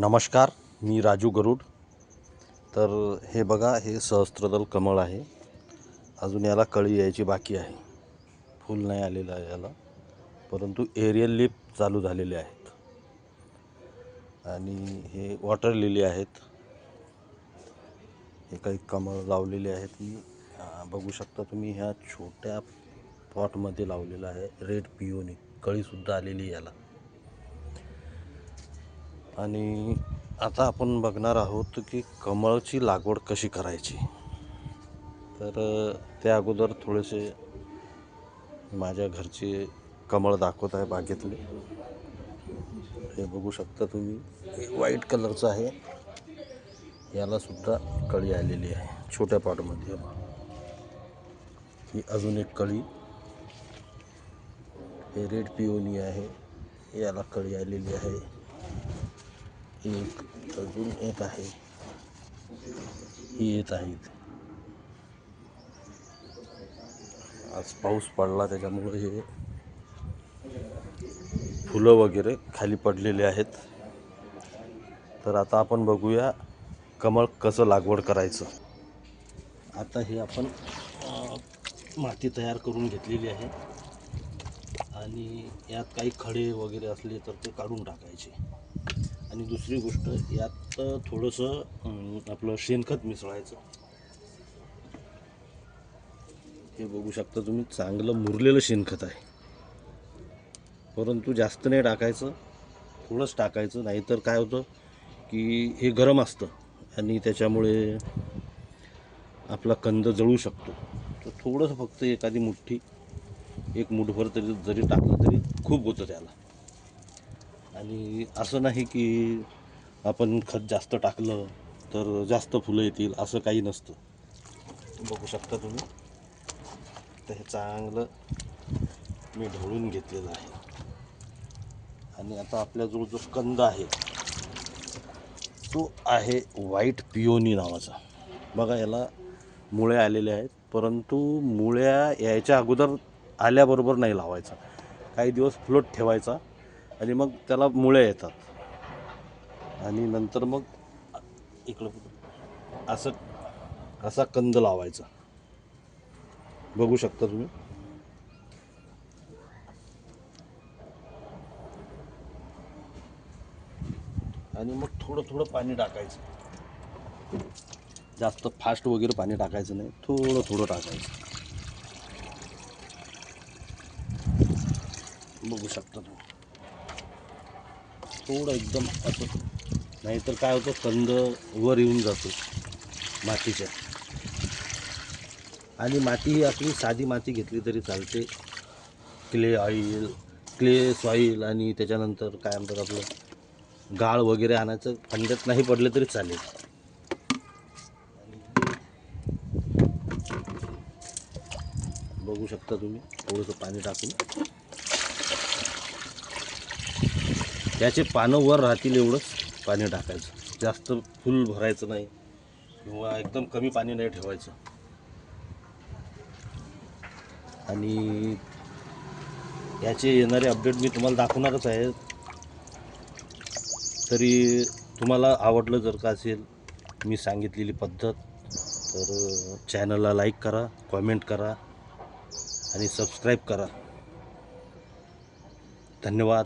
नमस्कार मी राजू गरुड. तर हे बघा हे सहस्त्रदल कमळ आहे. अजून याला कळी यायची बाकी आहे. फूल नाही आलेलं आहे याला. परंतु एरियल लिप चालू झालेले आहेत. आणि हे वॉटर लिली आहेत. हे काही कमळ लावलेले आहेत. मी बघू शकता तुम्ही ह्या छोट्या पॉटमध्ये लावलेलं आहे. रेड पिओनी कळीसुद्धा आलेली आहे याला. आणि आता आपण बघणार आहोत की कमळची लागवड कशी करायची. तर त्या अगोदर थोडेसे माझ्या घरचे कमळ दाखवत आहे बागेतले. हे बघू शकता तुम्ही हे व्हाईट कलरचं आहे. यालासुद्धा कळी आलेली आहे छोट्या पॉटमध्ये. ही अजून एक कळी. हे रेड पिओनी आहे याला कळी आलेली आहे. एक अजून एक आहे ही येत आहेत आज पाऊस पडला त्याच्यामुळे हे फुलं वगैरे खाली पडलेले आहेत तर आता आपण बघूया कमळ कसं लागवड करायचं आता हे आपण माती तयार करून घेतलेली आहे आणि यात काही खडे वगैरे असले तर ते काढून टाकायचे आणि दुसरी गोष्ट यात थोडंसं आपलं शेणखत मिसळायचं. हे बघू शकता तुम्ही चांगलं मुरलेलं शेणखत आहे. परंतु जास्त नाही टाकायचं थोडंच टाकायचं नाहीतर काय होतं की हे गरम असतं आणि त्याच्यामुळे आपला कंद जळू शकतो. तर थोडंसं फक्त एखादी मुठ्ठी एक मुठभर तरी जरी टाकलं तरी खूप होतं त्याला. आणि असं नाही की आपण खत जास्त टाकलं तर जास्त फुलं येतील असं काही नसतं. बघू शकता तुम्ही. तर हे चांगलं मी ढवळून घेतलेलं आहे. आणि आता आपल्याजवळ जो कंद आहे तो आहे व्हाईट पिओनी नावाचा. बघा याला मुळ्या आलेल्या आहेत परंतु मुळ्या यायच्या अगोदर आल्याबरोबर नाही लावायचा. काही दिवस फ्लोट ठेवायचा. आणि मग त्याला मुळे येतात. आणि नंतर मग इकडं असं असा कंद लावायचा. बघू शकता तुम्ही. आणि मग थोडं थोडं पाणी टाकायचं. जास्त फास्ट वगैरे पाणी टाकायचं नाही. थोडं थोडं टाकायचं. बघू शकता तुम्ही. थोडं एकदम असं. नाहीतर काय होतं कंद वर येऊन जातो मातीच्या. आणि माती ही आपली साधी माती घेतली तरी चालते. क्ले ऑइल क्ले सॉईल आणि त्याच्यानंतर काय म्हणतात आपलं गाळ वगैरे आणायचं खंड्यात नाही पडले तरी चालेल. बघू शकता तुम्ही थोडंसं पाणी टाकून. त्याचे पानं वर राहतील एवढंच पाणी टाकायचं. जास्त फुल भरायचं नाही. किंवा एकदम कमी पाणी नाही ठेवायचं. आणि याचे येणारे अपडेट मी तुम्हाला दाखवणारच आहे. तरी तुम्हाला आवडलं जर का असेल मी सांगितलेली पद्धत तर चॅनलला लाईक करा कॉमेंट करा आणि सबस्क्राईब करा. धन्यवाद.